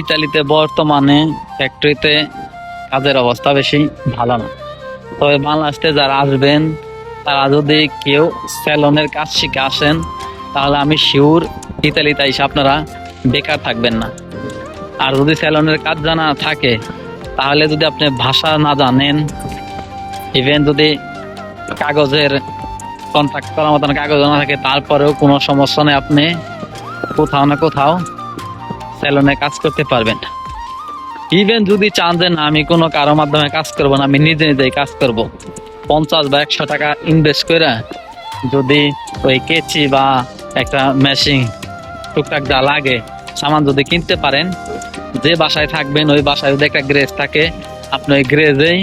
ইতালিতে বর্তমানে ফ্যাক্টরিতে কাজের অবস্থা বেশি ভালো না। তবে বাংলাদেশে যারা আসবেন, তারা যদি কেউ স্যালনের কাজ শিখে আসেন, তাহলে আমি শিওর ইতালিতে এসে আপনারা বেকার থাকবেন না। আর যদি স্যালনের কাজ জানা থাকে, তাহলে যদি আপনি ভাষা না জানেন ইভেন যদি কাগজের কন্ট্যাক্ট করার মতন কাগজ না থাকে, তারপরেও কোনো সমস্যা নেই, আপনি কোথাও না কোথাও স্যালনে কাজ করতে পারবেন। ইভেন যদি চান যে, না, আমি কোনো কারও মাধ্যমে কাজ করব না, আমি নিজে নিজেই কাজ করব। পঞ্চাশ বা একশো টাকা ইনভেস্ট করে যদি ওই কেচি বা একটা মেশিন টুকটাক যা লাগে, সামান যদি কিনতে পারেন, যে বাসায় থাকবেন, ওই বাসায় যদি একটা গ্রেজ থাকে, আপনি ওই গ্রেজেই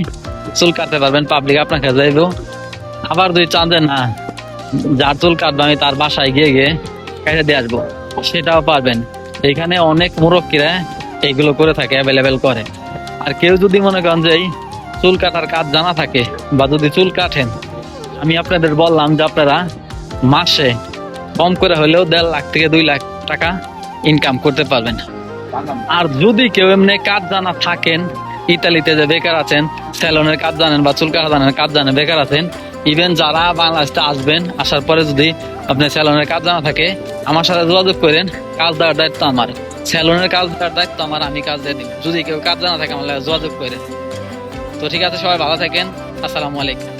চুল কাটতে পারবেন পাবলিক আপনাকে যাইব। আবার যদি চান যে, না যার চুল কাটবে আমি তার বাসায় গিয়ে গিয়ে কেটে দিয়ে আসব, সেটাও পারবেন। এখানে অনেক মুরব্বীরা এইগুলো করে থাকে অ্যাভেলেবেল করে। আর কেউ যদি মনে করেন যে চুল কাটার কাজ জানা থাকে বা যদি চুল কাটেন, আমি আপনাদের বললাম যে আপনারা মাসে কম করে হলেও দেড় লাখ থেকে দুই লাখ টাকা ইনকাম করতে পারবেন। আর যদি কেউ এমনি কাজ জানা থাকেন, ইতালিতে যে বেকার আছেন স্যালনের কাজ জানেন বা চুল কাটা জানেন, কাজ জানেন, বেকার আছেন ইভেন যারা বাংলাদেশে আসবেন, আসার পরে যদি আপনি স্যালনের কাজ জানা থাকে, আমার সাথে যোগাযোগ করেন, কাজ দেওয়ার দায়িত্ব আমার। স্যালনের কাজ দেওয়ার দায়িত্ব আমার, আমি কাজ দিয়ে দিই যদি কেউ কাজ জানা থাকে, আমার যোগাযোগ করেন। তো ঠিক আছে, সবাই ভালো থাকেন। আসসালামু আলাইকুম।